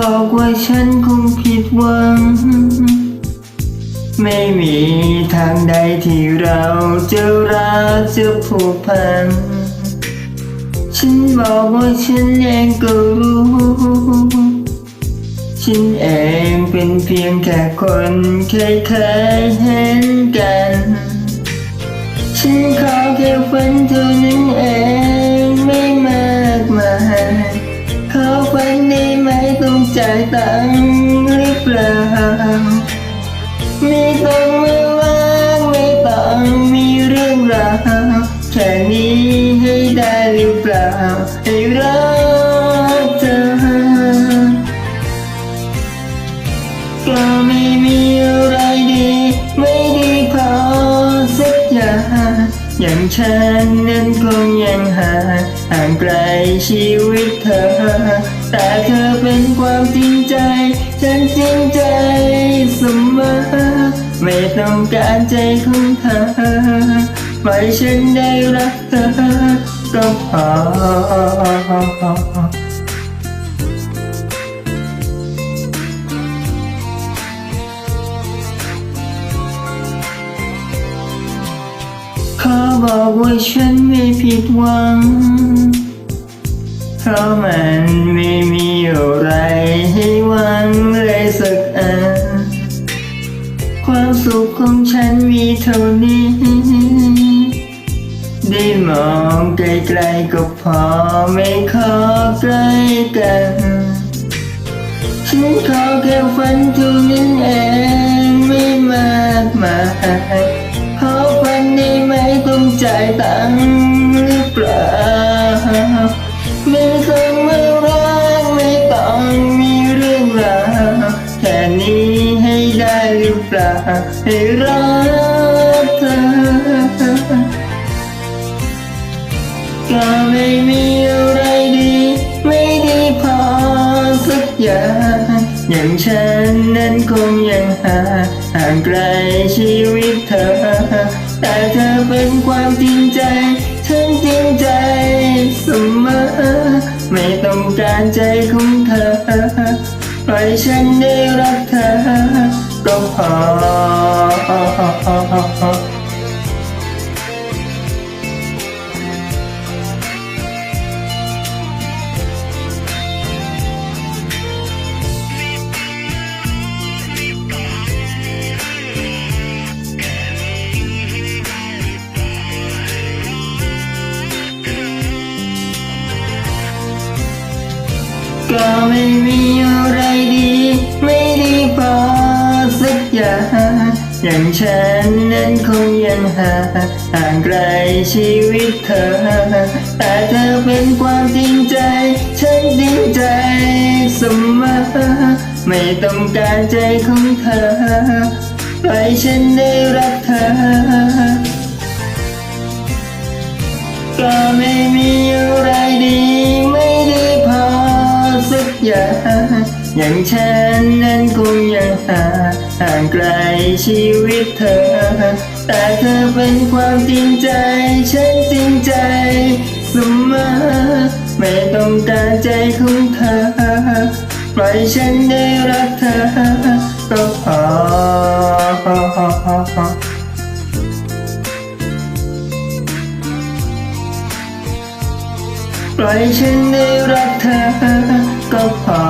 บอกว่าฉันคงผิดหวัง ไม่มีทางใดที่เราจะรักจะผูกพัน ฉันบอกว่าฉันเองก็รู้ ฉันเองเป็นเพียงแค่คนเคยเคยเห็นกัน ฉันขอแค่ฝันเท่านั้นเองไม่มา จ่ายตังค์หรือเปล่าม่ต้องไม่ว่างไม่ต้องมีเรื่องราวแค่นี้ให้ได้หรือเปล่าให้รักเธอก็ไม่มีอะไรดี ไม่ดีพอสักอย่างอย่างฉันนั้นคงยังหาห่างไกลชีวิตเธอ แต่เธอเป็นความจริงใจ ฉันจริงใจเสมอ ไม่ต้องการใจของเธอปล่อยฉันได้รักเธอก็พอขอบอกว่าฉันไม่ผิดหวัง ราะมันไม่มีอะไรให้หวังเลยสักอัน ความสุขของฉันมีเท่านี้ ได้มองไกลๆก็พอไม่ขอใกล้กัน ฉันขอแค่ฝันเท่านั้นเองไม่มากมายขอฝันได้ไหมต้องจ่ายตังค์หรือเปล่าไปล่าให้รักเธอก็ไม่มีอะไรดี ไม่ดีพอสักอย่างอย่างฉันนั้นคงยังหาห่างไกลชีวิตเธอ แต่เธอเป็นความจริงใจฉันจริงใจเสมอไม่ต้องการใจของเธอปล่อยฉันได้รักเธอ ก็พอก็ไม่มีอะไร อย่างอย่างฉันนั้นคงยังหาห่างไกลชีวิตเธอ แต่เธอเป็นความจริงใจ ฉันจริงใจเสมอไม่ต้องการใจของเธอปล่อยฉันได้ร อย่างอย่างฉันนั้นคงยังหาห่างไกลชีวิตเธอ แต่เธอเป็นความจริงใจ ฉันจริงใจเสมอไม่ต้องการใจของเธอปล่อยฉันได้รักเธอ ล่อยฉันได้รักเธอก็พอ